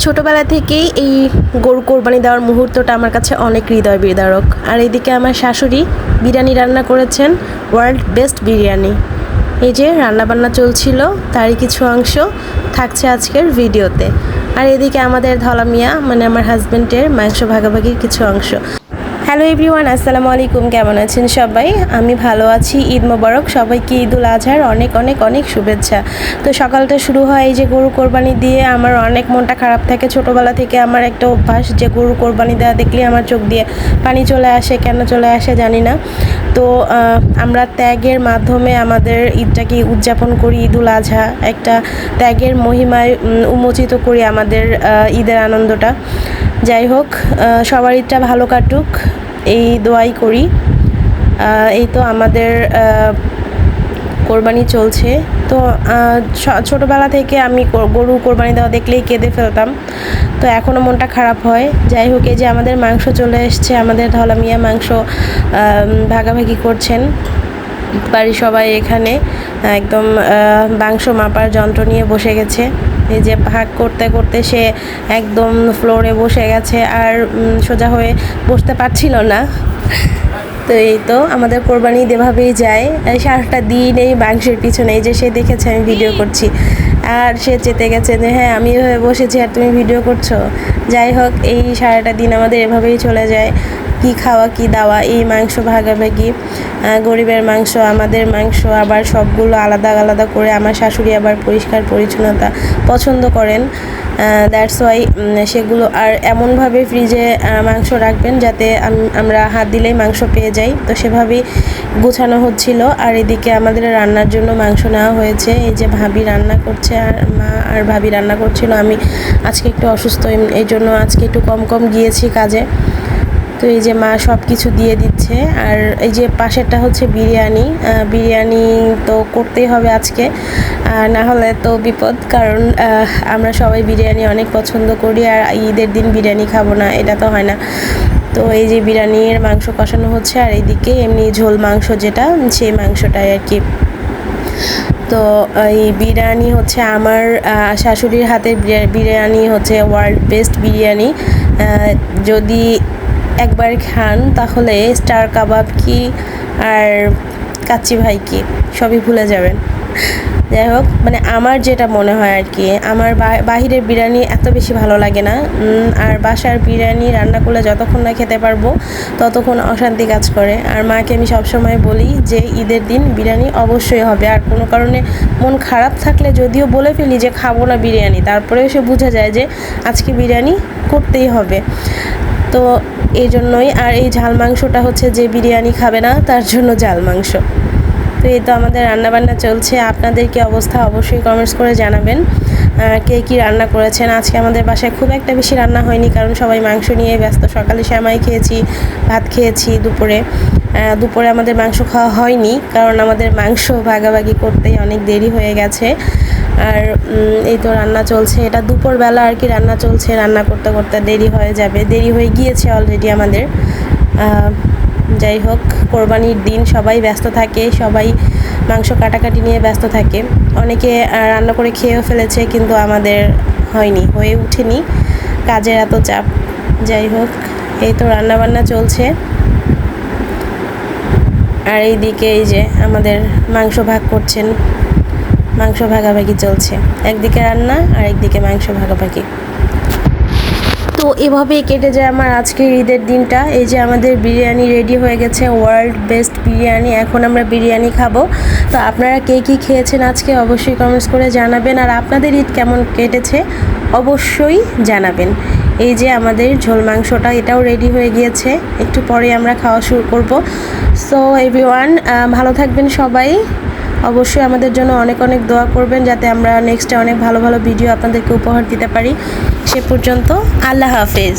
ছোটবেলা থেকেই এই গরু কোরবানি দেওয়ার মুহূর্তটা আমার কাছে অনেক হৃদয় বিদারক। আর এদিকে আমার শাশুড়ি বিরিয়ানি রান্না করেছেন ওয়ার্ল্ড বেস্ট বিরিয়ানি। এই যে রান্নাবান্না চলছিল, তারই কিছু অংশ থাকছে আজকের ভিডিওতে। আর এদিকে আমাদের ধলা মিয়া মানে আমার হাজব্যান্ডের মাংস ভাগাভাগির কিছু অংশ। হ্যালো এভরিওয়ান, আসসালামু আলাইকুম। কেমন আছেন সবাই? আমি ভালো আছি। ঈদ মোবারক। সবাইকে ঈদ উল আজহার অনেক অনেক অনেক শুভেচ্ছা। তো সকালটা শুরু হয় এই যে গরু কোরবানি দিয়ে। আমার অনেক মনটা খারাপ থাকে। ছোটোবেলা থেকে আমার একটা অভ্যাস যে গরু কোরবানি দেওয়া দেখলে আমার চোখ দিয়ে পানি চলে আসে, কেন চলে আসে জানি না। তো আমরা ত্যাগের মাধ্যমে আমাদের ঈদটাকে উদযাপন করি, ঈদ উল আজহা। একটা ত্যাগের মহিমায় উন্মোচিত করি আমাদের ঈদের আনন্দটা। যাই হোক সবার ঈদটা ভালো কাটুক এই দোয়াই করি। এই তো আমাদের কোরবানি চলছে। তো আহ, ছ- থেকে আমি গরু কোরবানি দেওয়া দেখলেই কেঁদে ফেলতাম। তো এখনও মনটা খারাপ হয়। যাই হোক এই যে আমাদের মাংস চলে এসছে আমাদের ধলা মিয়া মাংস ভাগাভাগি করছেন। বাড়ির সবাই এখানে একদম মাংস মাপার যন্ত্র নিয়ে বসে গেছে। এই যে ভাগ করতে করতে সে একদম ফ্লোরে বসে গেছে আর সোজা হয়ে বসতে পারছিল না। তো এই তো আমাদের কোরবানি এভাবেই যায়। সারাটা দিন এই মাংসের পিছনে এই যে সে দেখেছে আমি ভিডিও করছি। আর সে চেতে গেছে যে হ্যাঁ আমি এভাবে বসেছি, আর তুমি ভিডিও করছ? যাই হোক, এই সারাটা দিন আমাদের এভাবেই চলে যায়। কি খাওয়া, কি দাওয়া, এই মাংস ভাগাভাগি গরিবের মাংস, আমাদের মাংস, আবার সবগুলো আলাদা আলাদা করে আমার শাশুড়ি আবার পরিষ্কার পরিচ্ছন্নতা পছন্দ করেন। দ্যাটস ওয়াই সেগুলো আর এমনভাবে ফ্রিজে মাংস রাখবেন যাতে আমরা হাত দিলেই মাংস পেয়ে যাই। তো সেভাবেই গোছানো হচ্ছিল। আর এদিকে আমাদের রান্নার জন্য মাংস নেওয়া হয়েছে। এই যে ভাবি রান্না করছে আর মা আর ভাবি রান্না করছিল। আমি আজকে একটু অসুস্থ এই- জন্য আজকে একটু কম কম গিয়েছি কাজে। তো এই যে মা সব কিছু দিয়ে দিচ্ছে, আর এই যে পাশেরটা হচ্ছে বিরিয়ানি বিরিয়ানি তো করতেই হবে আজকে না হলে তো বিপদ, কারণ আমরা সবাই বিরিয়ানি অনেক পছন্দ করি, আর ঈদের দিন বিরিয়ানি খাব না, এটা তো হয় না। তো এই যে বিরিয়ানির মাংস কষানো হচ্ছে, আর এইদিকে এমনি ঝোল মাংস যেটা, সেই মাংসটাই আর কি। তো এই বিরিয়ানি হচ্ছে আমার শাশুড়ির হাতের বিরিয়ানি হচ্ছে ওয়ার্ল্ড বেস্ট বিরিয়ানি যদি একবার খান, তাহলে স্টার কাবাব কি আর কাচ্চি ভাই কি? সবই ভুলে যাবেন। যাই হোক মানে আমার যেটা মনে হয় আর কি, আমার বাহিরের বিরিয়ানি এত বেশি ভালো লাগে না। আর বাসার বিরিয়ানি রান্না করলে যতক্ষণ না খেতে পারব, ততক্ষণ অশান্তি কাজ করে। আর মাকে আমি সবসময় বলি যে, ঈদের দিন বিরিয়ানি অবশ্যই হবে। আর কোনো কারণে মন খারাপ থাকলে যদিও বলে ফেলি যে, খাব না বিরিয়ানি। তারপরেও সে বুঝে যায় যে, আজকে বিরিয়ানি করতেই হবে। তো এই জন্যই। আর এই ঝাল মাংসটা হচ্ছে যে বিরিয়ানি খাবে না, তার জন্য ঝাল মাংস। তো এই তো আমাদের রান্নাবান্না চলছে। আপনাদের কি অবস্থা অবশ্যই কমেন্টস করে জানাবেন। কে কি রান্না করেছেন? আজকে আমাদের বাসায় খুব একটা বেশি রান্না হয়নি, কারণ সবাই মাংস নিয়ে ব্যস্ত। সকালে শ্যামাই খেয়েছি, ভাত খেয়েছি দুপুরে। দুপুরে আমাদের মাংস খাওয়া হয়নি, কারণ আমাদের মাংস ভাগাভাগি করতেই অনেক দেরি হয়ে গেছে। আর এই তো রান্না চলছে। এটা দুপুরবেলা আর কি রান্না চলছে। রান্না করতে করতে দেরি হয়ে যাবে। দেরি হয়ে গিয়েছে অলরেডি আমাদের। যাই হোক, কোরবানির দিন, সবাই ব্যস্ত থাকে। সবাই মাংস কাটাকাটি নিয়ে ব্যস্ত থাকে। অনেকে রান্না করে খেয়েও ফেলেছে, কিন্তু আমাদের হয়নি, হয়ে ওঠেনি। কাজের এত চাপ। যাই হোক, এই তো রান্না বান্না চলছে। আর এইদিকে এই যে আমাদের মাংস ভাগ করছেন। মাংস ভাগাভাগি চলছে। একদিকে রান্না আর একদিকে মাংস ভাগাভাগি। তো এভাবেই কেটে যায় আমার আজকের ঈদের দিনটা। এই যে আমাদের বিরিয়ানি রেডি হয়ে গেছে ওয়ার্ল্ড বেস্ট বিরিয়ানি। এখন আমরা বিরিয়ানি খাব। তো আপনারা কে কী খেয়েছেন আজকে অবশ্যই কমেন্টস করে জানাবেন। আর আপনাদের ঈদ কেমন কেটেছে অবশ্যই জানাবেন। এই যে আমাদের ঝোল মাংসটা, এটাও রেডি হয়ে গিয়েছে। একটু পরে আমরা খাওয়া শুরু করব। সো এভরিওয়ান ভালো থাকবেন সবাই। অবশ্যই আমাদের জন্য অনেক অনেক দোয়া করবেন যাতে আমরা নেক্সটে অনেক ভালো ভালো ভিডিও আপনাদেরকে উপহার দিতে পারি। সে পর্যন্ত আল্লাহ হাফেজ।